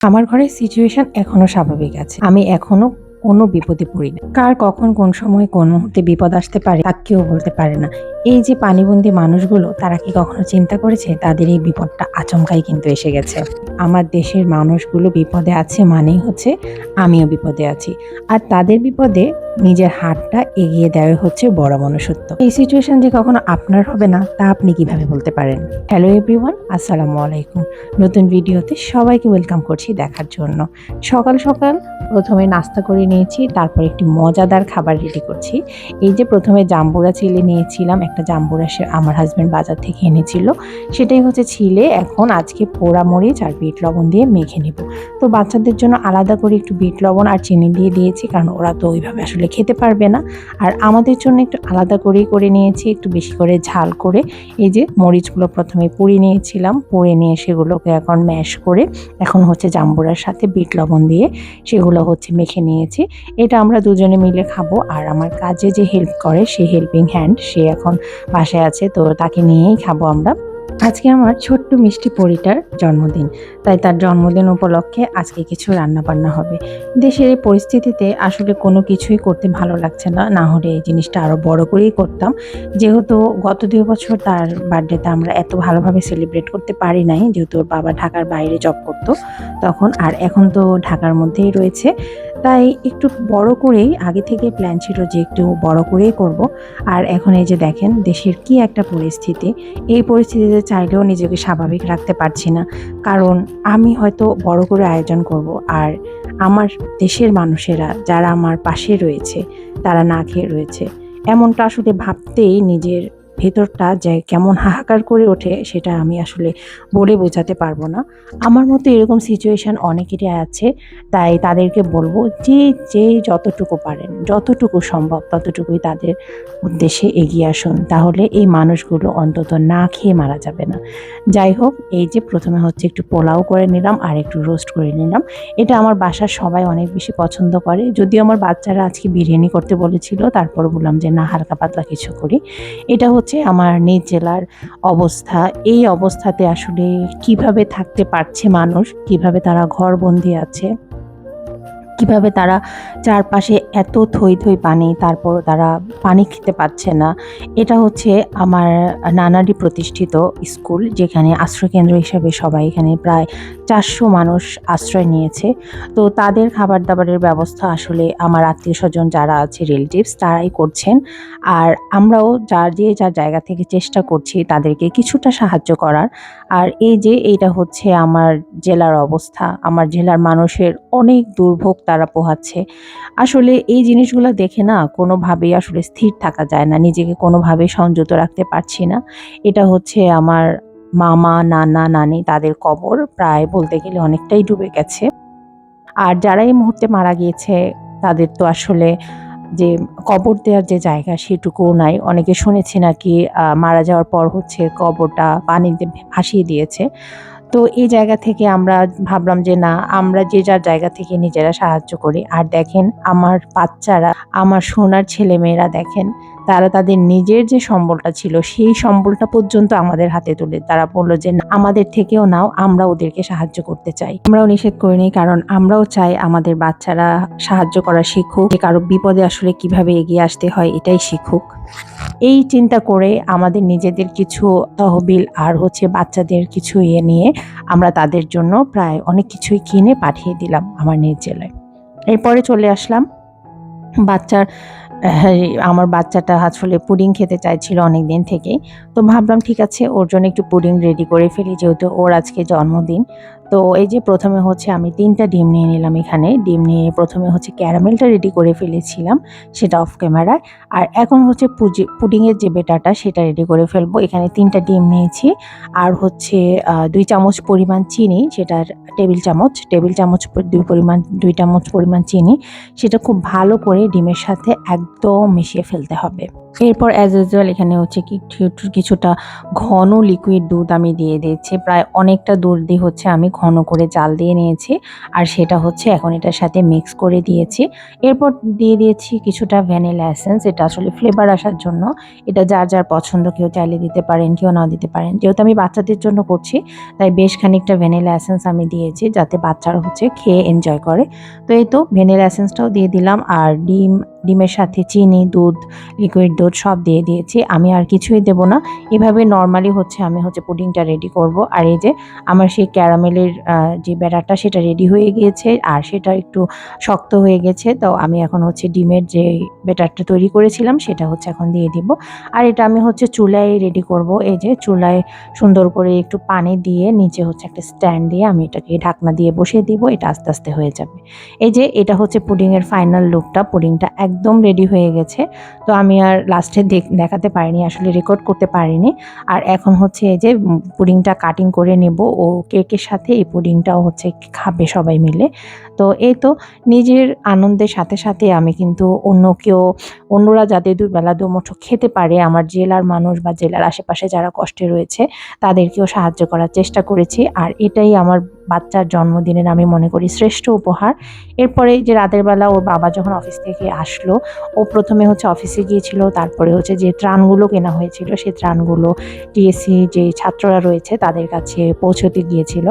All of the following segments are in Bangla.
আমার ঘরের সিচুয়েশন এখনও স্বাভাবিক আছে। আমি এখনও কোনো বিপদে পড়ি না কার কখন, কোন সময়, কোন মুহূর্তে বিপদ আসতে পারে তা কেউ বলতে পারে না। এই যে পানিবন্দী মানুষগুলো, তারা কি কখনো চিন্তা করেছে তাদের এই বিপদটা আচমকাই কিন্তু এসে গেছে? আমার দেশের মানুষগুলো বিপদে আছে মানেই হচ্ছে আমিও বিপদে আছি। আর তাদের বিপদে নিজের হাতটা এগিয়ে দেওয়া হচ্ছে বড় মনুষ্যত্ব। এই সিচুয়েশন যে কখনো আপনার হবে না, তা আপনি কীভাবে বলতে পারেন? হ্যালো এভরিওয়ান আসসালামু আলাইকুম। নতুন ভিডিওতে সবাইকে ওয়েলকাম করছি দেখার জন্য। সকাল সকাল প্রথমে নাস্তা করে নিয়েছি, তারপর একটি মজাদার খাবার রেডি করছি। এই যে প্রথমে জাম্বুরা চিলে নিয়েছিলাম, একটা জাম্বুরা সে আমার হাজব্যান্ড বাজার থেকে এনেছিল। সেটাই হচ্ছে ছিলে, এখন আজকে পোড়া মরিচ আর বিট লবণ দিয়ে মেখে নেব। তো বাচ্চাদের জন্য আলাদা করে একটু বিট লবণ আর চিনি দিয়ে দিয়েছি, কারণ ওরা তো ওইভাবে আসলে খেতে পারবে না। আর আমাদের জন্য একটু আলাদা করেই করে নিয়েছি, একটু বেশি করে ঝাল করে। এই যে মরিচগুলো প্রথমে পুড়ে নিয়েছিলাম, পুড়ে নিয়ে সেগুলোকে এখন ম্যাশ করে এখন হচ্ছে জাম্বুরার সাথে বিট লবণ দিয়ে সেগুলো হচ্ছে মেখে নিয়েছি। এটা আমরা দুজনে মিলে খাব আর আমার কাজে যে হেল্প করে সে হেল্পিং হ্যান্ড সে এখন বাসায় আছে, তো তাকে নিয়েই খাব আমরা। আজকে আমার ছোট্ট মিষ্টি পরিটার জন্মদিন। তাই তার জন্মদিন উপলক্ষে আজকে কিছু রান্না বান্না হবে। দেশের এই পরিস্থিতিতে আসলে কোনো কিছুই করতে ভালো লাগছে না। না হলে এই জিনিসটা আরও বড় করেই করতাম। যেহেতু গত দুই বছর তার বার্থডেতে আমরা এত ভালোভাবে সেলিব্রেট করতে পারি নাই। যেহেতু ওর বাবা ঢাকার বাইরে জব করতো, তখন আর এখন তো ঢাকার মধ্যেই রয়েছে। তাই একটু বড় করেই আগে থেকে প্ল্যান ছিল যে একটু বড় করেই করব। আর এখন এই যে দেখেন, দেশের কি একটা পরিস্থিতি। এই পরিস্থিতিতে চাইলেও নিজেকে স্বাভাবিক রাখতে পারছি না। কারণ আমি হয়তো বড় করে আয়োজন করব আর আমার দেশের মানুষেরা যারা আমার পাশে রয়েছে, তারা না খেয়ে রয়েছে। এমনটা আসলে ভাবতেই নিজের ভেতরটা যে কেমন হাহাকার করে ওঠে সেটা আমি আসলে বলে বোঝাতে পারব না। আমার মতো এরকম সিচুয়েশন অনেকেরই আছে, তাই তাদেরকে বলব যে যে যতটুকু পারেন, যতটুকু সম্ভব ততটুকুই তাদের উদ্দেশ্যে এগিয়ে আসুন। তাহলে এই মানুষগুলো অন্তত না খেয়ে মারা যাবে না। যাই হোক, এই যে প্রথমে হচ্ছে একটু পোলাও করে নিলাম আর একটু রোস্ট করে নিলাম। এটা আমার বাসার সবাই অনেক বেশি পছন্দ করে। যদিও আমার বাচ্চারা আজকে বিরিয়ানি করতে বলেছিল, তারপর বললাম যে, না, হালকা পাতলা কিছু করি। এটা হচ্ছে আমার নিজ জেলার অবস্থা। এই অবস্থাতে আসলে কীভাবে থাকতে পারছে মানুষ? কীভাবে তারা ঘরবন্দি আছে? কীভাবে তারা চারপাশে এত থই থই পানি, তারপর তারা পানি খেতে পাচ্ছে না, এটা হচ্ছে আমার নানারি প্রতিষ্ঠিত স্কুল, যেখানে আশ্রয়কেন্দ্র হিসাবে সবাই এখানে প্রায় চারশো মানুষ আশ্রয় নিয়েছে। তো তাদের খাবার দাবারের ব্যবস্থা আসলে আমার আত্মীয় স্বজন যারা আছে রিলেটিভস তারাই করছেন। আর আমরাও যার যে যার জায়গা থেকে চেষ্টা করছি তাদেরকে কিছুটা সাহায্য করার। আর এই যে এইটা হচ্ছে আমার জেলার অবস্থা, আমার জেলার মানুষের অনেক দুর্ভোগ তারা পোহাচ্ছে। আসলে এই জিনিসগুলো দেখে না কোনোভাবেই আসলে স্থির থাকা যায় না, নিজেকে কোনোভাবেই সংযত রাখতে পারছি না। এটা হচ্ছে আমার মামা, নানা, নানি তাদের কবর, প্রায় বলতে গেলে অনেকটাই ডুবে গেছে। আর যারা এই মুহূর্তে মারা গিয়েছে তাদের তো আসলে যে কবর দেওয়ার যে জায়গা সেটুকুও নাই। অনেকে শুনেছি নাকি মারা যাওয়ার পর হচ্ছে কবরটা পানিতে ভাসিয়ে দিয়েছে। তো এই জায়গা থেকে আমরা ভাবলাম যে না, আমরা যে যার জায়গা থেকে নিজেরা সাহায্য করি। আর দেখেন, আমার বাচ্চারা, আমার সোনার ছেলেমেয়েরা দেখেন তারা তাদের নিজের যে সম্বলটা ছিল, সেই সম্বলটা পর্যন্ত আমাদের হাতে তুলে। তারা বলল যে আমাদের থেকেও নাও, আমরা ওদেরকে সাহায্য করতে চাই। আমরাও নিষেধ করিনি, কারণ আমরাও চাই আমাদের বাচ্চারা সাহায্য করা শিখুক, যে কারও বিপদে আসলে কীভাবে এগিয়ে আসতে হয়, এটাই শিখুক। এই চিন্তা করে আমাদের নিজেদের কিছু তহবিল আর হচ্ছে বাচ্চাদের কিছু ইয়ে নিয়ে আমরা তাদের জন্য প্রায় অনেক কিছুই কিনে পাঠিয়ে দিলাম আমার নিজ জেলায়। এরপরে চলে আসলাম বাচ্চার আমার বাচ্চাটা আসলে পুডিং খেতে চাইছিল অনেক দিন থেকে। তো ভাবলাম, ঠিক আছে, ওর জন্য একটু পুডিং রেডি করে ফেলি, যেহেতু ওর আজকে জন্মদিন। তো এই যে প্রথমে হচ্ছে আমি তিনটা ডিম নিয়ে নিলাম এখানে। ডিম নিয়ে প্রথমে হচ্ছে ক্যারামেলটা রেডি করে ফেলেছিলাম, সেটা অফ ক্যামেরায় আর এখন হচ্ছে পুজি, পুডিংয়ের যে বেটাটা, সেটা রেডি করে ফেলব। এখানে তিনটা ডিম নিয়েছি। আর হচ্ছে দুই চামচ পরিমাণ চিনি, সেটার টেবিল চামচ। টেবিল চামচ দুই পরিমাণ, দুই চামচ পরিমাণ চিনি, সেটা খুব ভালো করে ডিমের সাথে একদম মিশিয়ে ফেলতে হবে। এরপর অ্যাজ ইউজুয়াল এখানে হচ্ছে কিছুটা ঘন লিকুইড দুধ আমি দিয়ে দিয়েছি। প্রায় অনেকটা দুধ দিয়ে হচ্ছে আমি ঘন করে জাল দিয়ে নিয়েছি। আর সেটা হচ্ছে এখন এটার সাথে মিক্স করে দিয়েছি। এরপর দিয়ে দিয়েছি কিছুটা ভ্যানিলা এসেন্স এটা আসলে ফ্লেভার আসার জন্য। এটা যার যার পছন্দ, কেউ চাইলে দিতে পারেন, কেউ নাও দিতে পারেন। যেহেতু আমি বাচ্চাদের জন্য করছি, তাই বেশ খানিকটা ভ্যানিলা এসেন্স আমি দিয়েছি যাতে বাচ্চারা হচ্ছে খেয়ে এনজয় করে। তো এই তো ভ্যানিলা এসেন্সটাও দিয়ে দিলাম। আর ডিম ডিমের সাথে চিনি, দুধ লিকুইড দুধ সব দিয়ে দিয়েছি। আমি আর কিছুই দেব না। এভাবে নর্মালি হচ্ছে আমি হচ্ছে পুডিংটা রেডি করব। আর এই যে আমার সেই ক্যারামেলের যে ব্যাটারটা সেটা রেডি হয়ে গিয়েছে আর সেটা একটু শক্ত হয়ে গেছে। তো আমি এখন হচ্ছে ডিমের যে ব্যাটারটা তৈরি করেছিলাম সেটা হচ্ছে এখন দিয়ে দিব। আর এটা আমি হচ্ছে চুলায় রেডি করব। এই যে চুলায় সুন্দর করে একটু পানি দিয়ে নিচে হচ্ছে একটা স্ট্যান্ড দিয়ে আমি এটাকে ঢাকনা দিয়ে বসিয়ে দিব। এটা আস্তে আস্তে হয়ে যাবে। এই যে এটা হচ্ছে পুডিংয়ের ফাইনাল লুকটা পুডিংটা একদম রেডি হয়ে গেছে। তো আমি আর লাস্টে দেখাতে পারিনি, আসলে রেকর্ড করতে পারিনি। আর এখন হচ্ছে এই যে পুডিংটা কাটিং করে নেব। ও কেকের সাথে এই পুডিংটাও হচ্ছে খাবে সবাই মিলে। তো এই তো নিজের আনন্দের সাথে সাথে আমি কিন্তু অন্য কেউ, অন্যরা যাতে দুবেলা দুমুঠো খেতে পারে, আমার জেলার মানুষ বা জেলার আশেপাশে যারা কষ্টে রয়েছে, তাদেরকেও সাহায্য করার চেষ্টা করেছি। আর এটাই আমার বাচ্চার জন্মদিনের আমি মনে করি শ্রেষ্ঠ উপহার। এরপরে যে রাতের বেলা ওর বাবা যখন অফিস থেকে আসলো, ও প্রথমে হচ্ছে অফিসে গিয়েছিল, তারপরে হচ্ছে যে ত্রাণগুলো কেনা হয়েছিল সেই ত্রাণগুলো টিএসসি যে ছাত্ররা রয়েছে তাদের কাছে পৌঁছতে গিয়েছিল।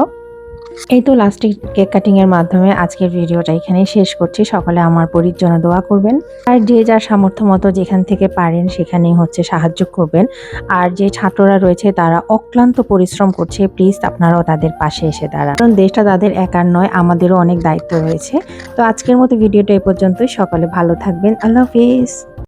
এই তো লাস্টে কেক কাটিং এর মাধ্যমে আজকের ভিডিওটা এখানেই শেষ করছি। সকলে আমার পরির জন্য দোয়া করবেন। আর যে যার সামর্থ্য মতো যেখান থেকে পারেন সেখানেই হচ্ছে সাহায্য করবেন। আর যে ছাত্ররা রয়েছে তারা অক্লান্ত পরিশ্রম করছে প্লিজ আপনারাও তাদের পাশে এসে দাঁড়ান। কারণ দেশটা তাদের একার নয়, আমাদেরও অনেক দায়িত্ব রয়েছে। তো আজকের মতো ভিডিওটা এই পর্যন্তই। সকলে ভালো থাকবেন। আল্লাহ হাফিজ।